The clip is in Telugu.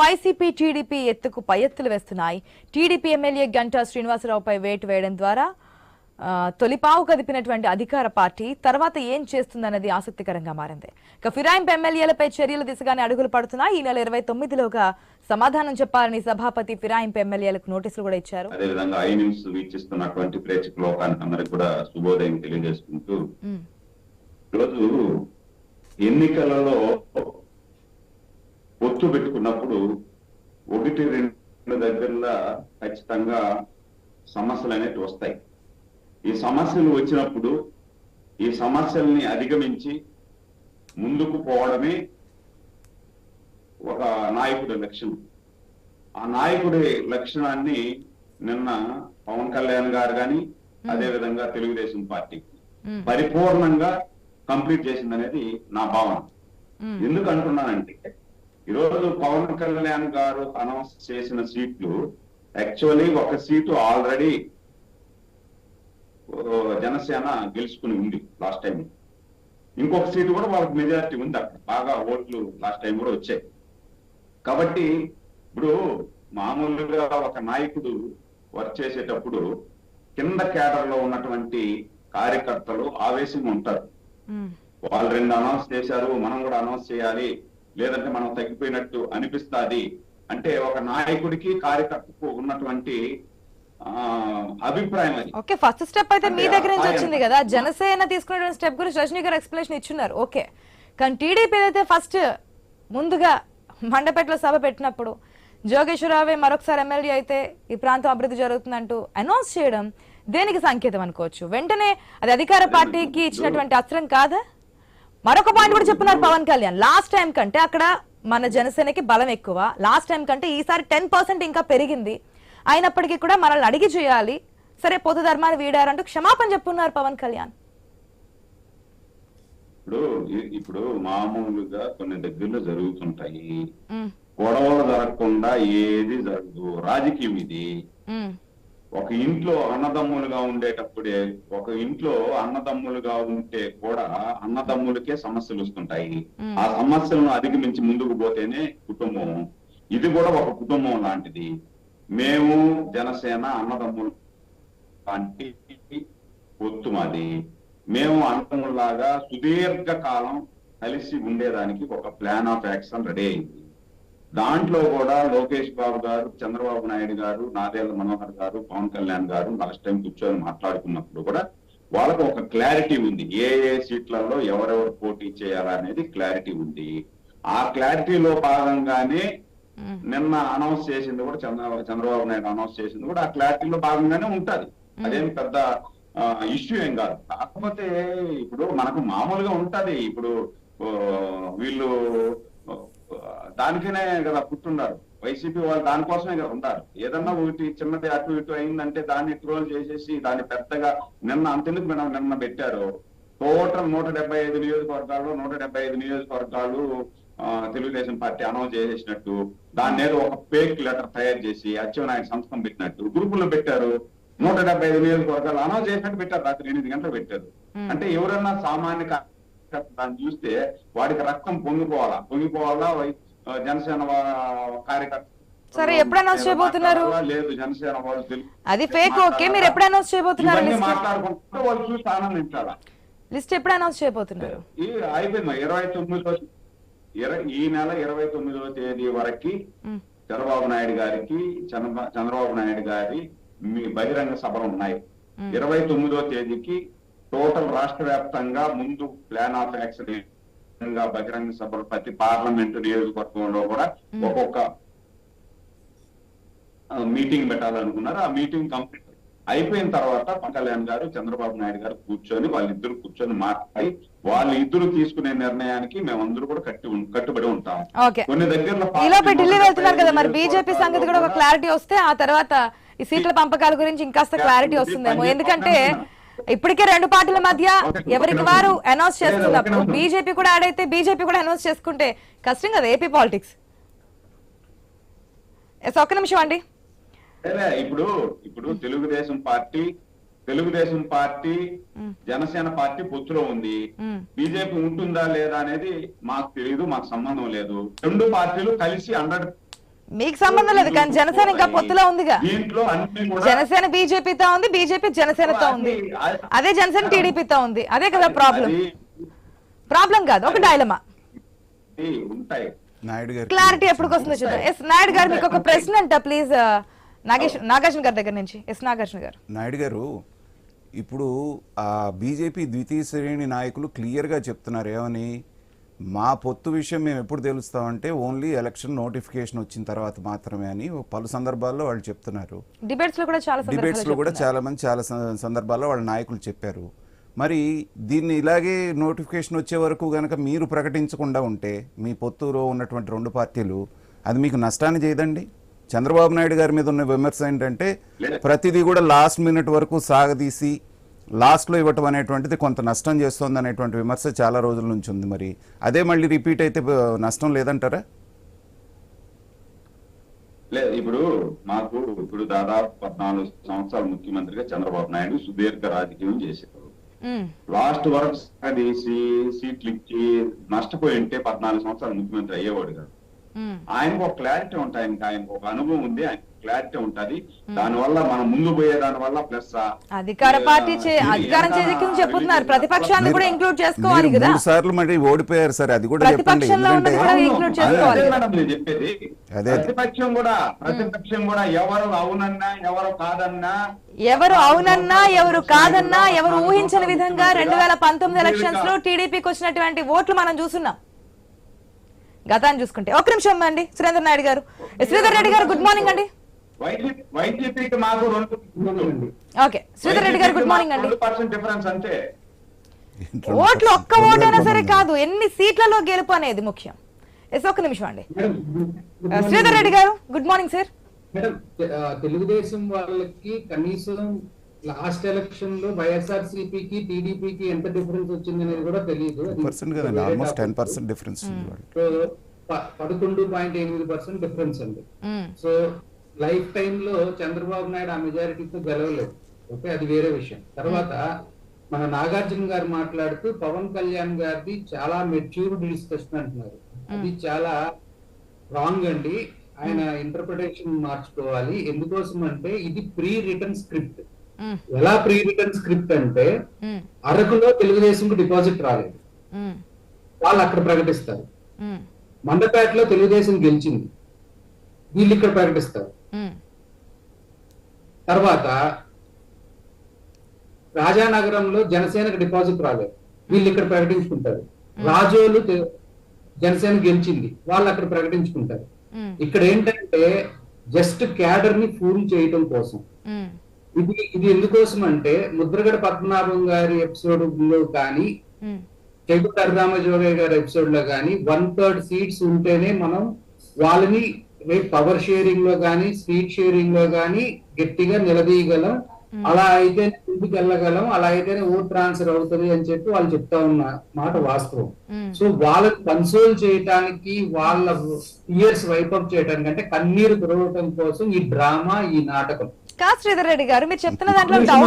వైసీపీ టీడీపీ ఎత్తుకు పై ఎత్తులు వేస్తున్నాయి. టీడీపీ ఎమ్మెల్యే గంటా శ్రీనివాసరావుపై వేటు వేయడం ద్వారా తొలిపావు కదిపినటువంటి అధికార పార్టీ తర్వాత ఏం చేస్తుందన్నది ఆసక్తికరంగా మారింది. ఇక ఫిరాయింపు ఎమ్మెల్యేలపై చర్యల దిశగానే అడుగులు పడుతున్నాయి. ఈ నెల ఇరవై తొమ్మిదిలోగా సమాధానం చెప్పాలని సభాపతి ఫిరాయింపు ఎమ్మెల్యేలకు నోటీసులు కూడా ఇచ్చారు. అదేవిధంగా ఐ న్యూస్ వీక్షిస్తున్నటువంటి ప్రేక్షక లోకానికి అందరికి కూడా శుభోదయం తెలియజేసుకుంటూ ఉమ్, ఈరోజు ఎన్నికలలో ఒత్తు పెట్టుకున్నప్పుడు ఒకటి రెండు దగ్గరలో ఖచ్చితంగా సమస్యలు అనేవి వస్తాయి. ఈ సమస్యలు వచ్చినప్పుడు ఈ సమస్యల్ని అధిగమించి ముందుకు పోవడమే ఒక నాయకుడి లక్ష్యం ఆ నాయకుడి లక్షణాన్ని నిన్న పవన్ కళ్యాణ్ గారు కానీ అదే విధంగా తెలుగుదేశం పార్టీ పరిపూర్ణంగా కంప్లీట్ చేసింది అనేది నా భావన. ఎందుకు అంటున్నానంటే ఈరోజు పవన్ కళ్యాణ్ గారు అనౌన్స్ చేసిన సీట్లు యాక్చువల్లీ ఒక సీటు ఆల్రెడీ జనసేన గెలుచుకుని ఉంది లాస్ట్ టైం. ఇంకొక సీటు కూడా వాళ్ళకి మెజారిటీ ఉంది అక్కడ. బాగా ఓట్లు లాస్ట్ టైం కూడా వచ్చాయి. కాబట్టి ఇప్పుడు మామూలుగా ఒక నాయకుడు వర్క్ చేసేటప్పుడు కింద కేడర్లో ఉన్నటువంటి కార్యకర్తలు ఆవేశంగా ఉంటారు. వాళ్ళు రెండు అనౌన్స్ చేశారు మనం కూడా అనౌన్స్ చేయాలి. లేదంటే మనం తగ్గిపోయినట్టు అనిపిస్తాది. అంటే ఒక నాయకుడికి కార్యకర్తకు ఉన్నటువంటి అభిప్రాయం అది. ఓకే ఫస్ట్ స్టెప్ అయితే మీ దగ్గర నుంచి వచ్చింది కదా. జనసేన తీసుకున్నటువంటి స్టెప్ గురించి రజనీ గారు ఎక్స్ప్లెనేషన్ ఇచ్చున్నారు. ఓకే. కానీ టీడీపీ అయితే ఫస్ట్ ముందుగా మండపేటలో సభ పెట్టినప్పుడు జోగేశ్వరరావే మరొకసారి ఎమ్మెల్యే అయితే ఈ ప్రాంతం అభివృద్ధి జరుగుతుందంటూ అనౌన్స్ చేయడం దేనికి సంకేతం అనుకోవచ్చు? వెంటనే అది అధికార పార్టీకి ఇచ్చినటువంటి అస్త్రం కాదా? మరొక పాయింట్ కూడా చెప్తున్నారు పవన్ కళ్యాణ్. లాస్ట్ టైం కంటే అక్కడ మన జనసేనకి బలం ఎక్కువ. లాస్ట్ టైం కంటే ఈసారి టెన్ పర్సెంట్ ఇంకా పెరిగింది. అయినప్పటికీ కూడా మనల్ని అడిగి చేయాలి. సరే పొత్తు ధర్మాన్ని వీడారంటూ క్షమాపణ చెప్పున్నారు పవన్ కళ్యాణ్. ఇప్పుడు ఇప్పుడు మామూలుగా కొన్ని దగ్గరలో జరుగుతుంటాయి. గొడవలు జరగకుండా ఏది జరగదు. రాజకీయం ఇది. ఒక ఇంట్లో అన్నదమ్ములుగా ఉండేటప్పుడే ఒక ఇంట్లో అన్నదమ్ములుగా ఉంటే కూడా అన్నదమ్ములకే సమస్యలు వస్తుంటాయి. ఆ సమస్యలను అధిగమించి ముందుకు పోతేనే కుటుంబం. ఇది కూడా ఒక కుటుంబం లాంటిది. మేము జనసేన అన్నదమ్ములు లాంటి పొత్తు మాది. మేము అన్నదమ్ములాగా సుదీర్ఘ కాలం కలిసి ఉండేదానికి ఒక ప్లాన్ ఆఫ్ యాక్షన్ రెడీ అయింది. దాంట్లో కూడా లోకేష్ బాబు గారు చంద్రబాబు నాయుడు గారు నాదేళ్ళ మనోహర్ గారు పవన్ కళ్యాణ్ గారు లాస్ట్ టైం కూర్చొని మాట్లాడుకున్నప్పుడు కూడా వాళ్ళకు ఒక క్లారిటీ ఉంది. ఏ ఏ సీట్లలో ఎవరెవరు పోటీ చేయాలా అనేది క్లారిటీ ఉంది. ఆ క్లారిటీలో భాగంగానే నిన్న అనౌన్స్ చేసింది కూడా చంద్ర చంద్రబాబు నాయుడు అనౌన్స్ చేసింది కూడా ఆ క్లారిటీలో భాగంగానే ఉంటది. అదేం పెద్ద ఇష్యూ ఏం కాదు. కాకపోతే ఇప్పుడు మనకు మామూలుగా ఉంటది. ఇప్పుడు వీళ్ళు దానికనే కదా పుట్టున్నారు వైసీపీ వాళ్ళు దానికోసమే కదా ఉంటారు. ఏదన్నా ఒకటి చిన్నది అటు ఇటు అయిందంటే దాన్ని ట్రోల్ చేసేసి దాన్ని పెద్దగా నిన్న అంతెందుకు మనం నిన్న పెట్టారు? టోటల్ నూట డెబ్బై ఐదు నియోజకవర్గాల్లో నూట డెబ్బై ఐదు నియోజకవర్గాలు తెలుగుదేశం పార్టీ అనౌన్స్ చేసేసినట్టు దాన్ని ఏదో ఒక ఫేక్ లెటర్ తయారు చేసి అచ్చెన్నాయుడు సంతకం పెట్టినట్టు గ్రూపుల్లో పెట్టారు. నూట డెబ్బై ఐదు నియోజకవర్గాలు అనౌన్స్ చేసినట్టు పెట్టారు. రాత్రి ఎనిమిది గంటలు పెట్టారు. అంటే ఎవరన్నా సామాన్య దాన్ని చూస్తే వాడికి రక్తం పొంగిపోవాలా? పొంగిపోవాలా? జనసేన కార్యకర్త సరే, ఎప్పుడు announce చేయబోతున్నారు? లేదు జనసేన వాళ్ళు అది ఫేక్ ఓకే మీరు ఎప్పుడు అనౌన్స్ చేయబోతున్నారు మాట్లాడుకుంటే వాళ్ళు చూసి ఆనందించాలా? లిస్ట్ ఎప్పుడు అనౌన్స్ చేయబోతున్నారు? ఈ అయిపోయింది ఇరవై తొమ్మిదో ఇర- ఈ నెల ఇరవై తొమ్మిదవ తేదీ వరకు చంద్రబాబు నాయుడు గారికి చంద్ర చంద్రబాబు నాయుడు గారి మీ బహిరంగ సభలు ఉన్నాయి. ఇరవై తొమ్మిదో తేదీకి టోటల్ రాష్ట్ర వ్యాప్తంగా ముందు ప్లాన్ ఆఫ్ యాక్షన్ విధంగా బహిరంగ సభలు ప్రతి పార్లమెంటు నియోజకవర్గంలో కూడా ఒక్కొక్క మీటింగ్ పెట్టాలనుకున్నారు. ఆ మీటింగ్ కంప్లీట్ అయిపోయిన తర్వాత పవన్ కళ్యాణ్ గారు చంద్రబాబు నాయుడు గారు కూర్చొని వాళ్ళిద్దరు కూర్చొని మాట్లాడి వాళ్ళిద్దరు తీసుకునే నిర్ణయానికి మేమందరూ కూడా కట్టి కట్టుబడి ఉంటాం. కొన్ని దగ్గరలో ఈలోపు ఢిల్లీ వెళ్తున్నారు కదా మరి బీజేపీ సంగతి కూడా ఒక క్లారిటీ వస్తే ఆ తర్వాత ఈ సీట్ల పంపకాల గురించి ఇంకాస్త క్లారిటీ వస్తుందేమో. ఎందుకంటే ఇప్పటికే రెండు పార్టీల మధ్య ఎవరికి వారు అనౌన్స్ చేస్తున్నప్పుడు బీజేపీ కూడా యాడ్ అయితే బీజేపీ కూడా అనౌన్స్ చేసుకుంటే కష్టం కదా ఏపీ పాలిటిక్స్. ఒక్క నిమిషం అండి. ఇప్పుడు ఇప్పుడు Telugudesam party Telugudesam party. Janasena party పొత్తులో ఉంది. బీజేపీ ఉంటుందా లేదా అనేది మాకు తెలియదు మాకు సంబంధం లేదు. రెండు పార్టీలు కలిసి హండ్రెడ్ మీకు సంబంధం లేదు కానీ జనసేన ఇంకా పొత్తులో ఉందిగా. దీంట్లో అన్ని కూడా జనసేన బీజేపీతో ఉంది బీజేపీ జనసేనతో ఉంది. అదే జనసేన టీడీపీతో ఉంది. అదే కదా ప్రాబ్లం ప్రాబ్లం కాదు ఒక డైలమా అది ఉంటాయి. నాయుడు గారు క్లారిటీ ఎప్పుడు వస్తుందో చూద్దాం. ఎస్ నాయుడు గారు మీకు ఒక ప్రశ్న అంట ప్లీజ్ నాగేష్ నాగార్జున గారి దగ్గర నుంచి. ఎస్ నాగార్జున గారు. నాయుడు గారు ఇప్పుడు ఆ బీజేపీ ద్వితీయ శ్రేణి నాయకులు క్లియర్గా చెప్తున్నారు ఏమని? మా పొత్తు విషయం మేము ఎప్పుడు తెలుస్తామంటే ఓన్లీ ఎలక్షన్ నోటిఫికేషన్ వచ్చిన తర్వాత మాత్రమే అని పలు సందర్భాల్లో వాళ్ళు చెప్తున్నారు. డిబేట్స్లో కూడా చాలా డిబేట్స్లో కూడా చాలా మంది చాలా సందర్భాల్లో వాళ్ళ నాయకులు చెప్పారు. మరి దీన్ని ఇలాగే నోటిఫికేషన్ వచ్చే వరకు గనక మీరు ప్రకటించకుండా ఉంటే మీ పొత్తులో ఉన్నటువంటి రెండు పార్టీలు అది మీకు నష్టాన్ని చేయదండి? చంద్రబాబు నాయుడు గారి మీద ఉన్న విమర్శ ఏంటంటే ప్రతిదీ కూడా లాస్ట్ మినిట్ వరకు సాగదీసి లాస్ట్లో ఇవ్వటం అనేటువంటిది కొంత నష్టం చేస్తోంది అనేటువంటి విమర్శ చాలా రోజుల నుంచి ఉంది మరి అదే మళ్ళీ రిపీట్ అయితే నష్టం లేదంటారా లేదు ఇప్పుడు మాకు ఇప్పుడు దాదాపు పద్నాలుగు సంవత్సరాలు ముఖ్యమంత్రిగా చంద్రబాబు నాయుడు సుదీర్ఘ రాజకీయం చేశారు. లాస్ట్ వరకు తీసి సీట్లు ఇచ్చి నష్టపోయి ఉంటే పద్నాలుగు సంవత్సరాలు ముఖ్యమంత్రి అయ్యేవాడు కాదు. ఆయనకు ఒక క్లారిటీ ఉంటాయి ఆయనకి ఆయనకు ఒక అనుభవం ఉంది ఆయన క్లారిటీ ఉంటది. దానివల్ల మనం ముందు పోయే దాని వల్ల ప్లస్ అధికార పార్టీ చే అధికారం చెప్తున్నారు ప్రతిపక్షాన్ని కూడా ఇంక్లూడ్ చేసుకోవాలి కదా. సార్లు మరి ఓడిపోయారు సరే అది కూడా చెప్పండి. నేను చెప్పేది. ప్రతిపక్షం కూడా ప్రతిపక్షం కూడా ఎవరు అవునన్నా ఎవరు కాదన్నా ఎవరు అవునన్నా ఎవరు కాదన్నా ఎవరు ఊహించని విధంగా రెండు వేల పంతొమ్మిది ఎలక్షన్స్లో టీడీపీకి వచ్చినటువంటి ఓట్లు మనం చూస్తున్నాం. గతాన్ని చూసుకుంటే. ఒక నిమిషం అండి సురేంద్ర నాయుడు గారు. శ్రీధర్ రెడ్డి గారు గుడ్ మార్నింగ్ అండి. ఓకే. శ్రీధర్ రెడ్డి గారు గుడ్ మార్నింగ్ అండి. ఓట్లు ఒక్క ఓటైనా సరే కాదు. ఎన్ని సీట్లలో గెలుపు అనేది ముఖ్యం. ఎస్ ఒక్క నిమిషం అండి. శ్రీధర్ రెడ్డి గారు good morning sir madam Telugudesam వాళ్ళకి కనీసం లాస్ట్ ఎలక్షన్లో వైఎస్ఆర్ సిపికి టీడీపీకి ఎంత డిఫరెన్స్ వచ్చింది అనేది కూడా తెలియదు almost ten. Percent difference so పదకొండు పాయింట్ ఎనిమిది పర్సెంట్ డిఫరెన్స్ అండి. సో లైఫ్ టైమ్లో చంద్రబాబు నాయుడు ఆ మెజారిటీతో గెలవలేదు. ఓకే అది వేరే విషయం. తర్వాత మన నాగార్జున గారు మాట్లాడుతూ పవన్ కళ్యాణ్ గారిది చాలా మెచ్యూర్డ్ డిస్కషన్ అంటున్నారు. అది చాలా రాంగ్ అండి. ఆయన ఇంటర్ప్రిటేషన్ మార్చుకోవాలి. ఎందుకోసం అంటే ఇది ప్రీ రిటర్న్ స్క్రిప్ట్. ఎలా ప్రీ రిటర్న్ స్క్రిప్ట్ అంటే. అరకులో తెలుగుదేశంకు డిపాజిట్ రాలేదు. వాళ్ళు అక్కడ ప్రకటిస్తారు. మండపేటలో తెలుగుదేశం గెలిచింది వీళ్ళు ఇక్కడ ప్రకటిస్తారు. తర్వాత రాజానగరంలో జనసేనకు డిపాజిట్ రాలేదు వీళ్ళు ఇక్కడ ప్రకటించుకుంటారు రాజోలు జనసేన గెలిచింది వాళ్ళు అక్కడ ప్రకటించుకుంటారు. ఇక్కడ ఏంటంటే జస్ట్ క్యాడర్ని ఫూల్ చేయటం కోసం. ఇది ఇది ఎందుకోసం అంటే ముద్రగడ పద్మనాభం గారి ఎపిసోడ్లో కానీ మ్మ్. చెగు కర్రామజోగయ్య గారి ఎపిసోడ్లో కానీ వన్ థర్డ్ సీట్స్ ఉంటేనే మనం వాళ్ళని పవర్ షేరింగ్లో కానీ సీట్ షేరింగ్లో కానీ గట్టిగా నిలదీయగలం అలా అయితే ముందుకు వెళ్ళగలం అలా అయితేనే ఓట్ ట్రాన్స్ఫర్ అవుతుంది అని చెప్పి వాళ్ళు చెప్తా ఉన్న మాట వాస్తవం. సో వాళ్ళని కన్సోల్ చేయటానికి వాళ్ళ ఇయర్స్ వైపప్ చేయడానికి అంటే కన్నీరు కురవటం కోసం ఈ డ్రామా ఈ నాటకం కాదు శ్రీధర్ రెడ్డి గారు మీరు చెప్తున్న దాంట్లో డౌట్